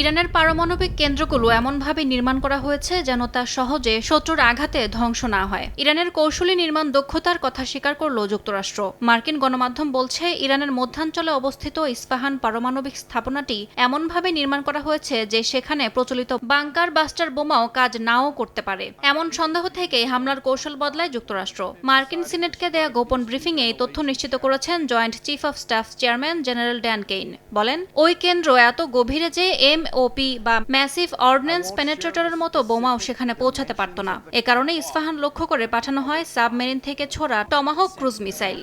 ইরানের পারমাণবিক কেন্দ্রগুলো এমনভাবে নির্মাণ করা হয়েছে যেন তা সহজে শত্রুর আঘাতে ধ্বংস না হয়। ইরানের কৌশলী নির্মাণ দক্ষতার কথা স্বীকার করল যুক্তরাষ্ট্র। মার্কিন গণমাধ্যম বলছে, ইরানের মধ্যাঞ্চলে অবস্থিত ইস্পাহান পারমাণবিক স্থাপনাটি এমনভাবে নির্মাণ করা হয়েছে যে সেখানে প্রচলিত বাংকার বাস্টার বোমাও কাজ নাও করতে পারে। এমন সন্দেহ থেকে হামলার কৌশল বদলায় যুক্তরাষ্ট্র। মার্কিন সিনেটকে দেয়া গোপন ব্রিফিংয়ে এই তথ্য নিশ্চিত করেছেন joint chief of staff chairman general Dan Caine. বলেন, ওই কেন্দ্র এত গভীরে যে এমওপি বা ম্যাসিভ অর্ডিন্যান্স পেনেট্রেটরের মতো বোমাও সেখানে পৌঁছাতে পারত না। এ কারণে ইস্পাহান লক্ষ্য করে পাঠানো হয় সাবমেরিন থেকে ছোড়া টমাহক ক্রুজ মিসাইল।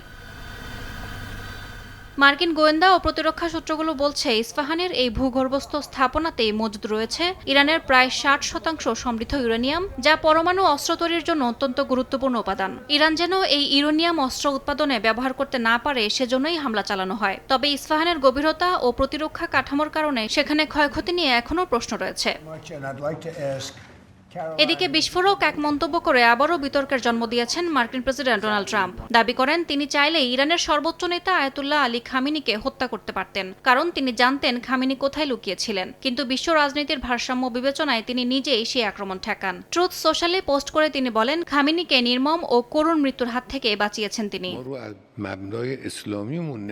মার্কিন গোয়েন্দা ও প্রতিরক্ষা সূত্রগুলো বলছে, ইস্পাহানের এই ভূগর্ভস্থ স্থাপনাতেই মজুদ রয়েছে ইরানের প্রায় ষাট শতাংশ সমৃদ্ধ ইউরেনিয়াম, যা পরমাণু অস্ত্র তৈরির জন্য অত্যন্ত গুরুত্বপূর্ণ উপাদান। ইরান যেন এই ইউরেনিয়াম অস্ত্র উৎপাদনে ব্যবহার করতে না পারে, সেজন্যই হামলা চালানো হয়। তবে ইস্পাহানের গভীরতা ও প্রতিরক্ষা কাঠামোর কারণে সেখানে ক্ষয়ক্ষতি নিয়ে এখনও প্রশ্ন রয়েছে। এদিকে বিস্ফোরক এক মন্তব্য করে আবারও বিতর্কের জন্ম দিয়েছেন মার্কিন প্রেসিডেন্ট ডোনাল্ড ট্রাম্প। দাবি করেন তিনি চাইলে ইরানের সর্বোচ্চ নেতা আয়তুল্লাহ আলী খামিনিকে হত্যা করতে পারতেন। কারণ তিনি জানতেন খামিনি কোথায় লুকিয়েছিলেন। কিন্তু বিশ্ব রাজনীতির ভারসাম্য বিবেচনায় তিনি নিজেই সেই আক্রমণ ঠেকান। ট্রুথ সোশ্যালে পোস্ট করে তিনি বলেন খামিনিকে নির্মম ও করুণ মৃত্যুর হাত থেকে বাঁচিয়েছেন তিনি।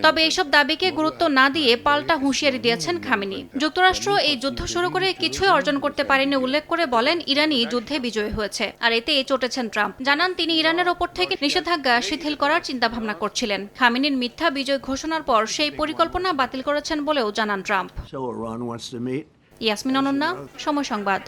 তবে এসব দাবিকে গুরুত্ব না দিয়ে পাল্টা হুঁশিয়ারি দিয়েছেন খামিনি। যুক্তরাষ্ট্র এই যুদ্ধ শুরু করে কিছুই অর্জন করতে পারেনি উল্লেখ করে বলেন ইরান ইরানই যুদ্ধে বিজয়ী হয়েছে আর এতে চটেছেন ট্রাম্প। জানান তিনি ইরানের ওপর থেকে নিষেধাজ্ঞা শিথিল করার চিন্তা ভাবনা করছিলেন। খামিনির মিথ্যা বিজয় ঘোষণার পর সেই পরিকল্পনা বাতিল করেছেন বলেও জানান ট্রাম্প। ইয়াসমিন অনন্যা সময় সংবাদ।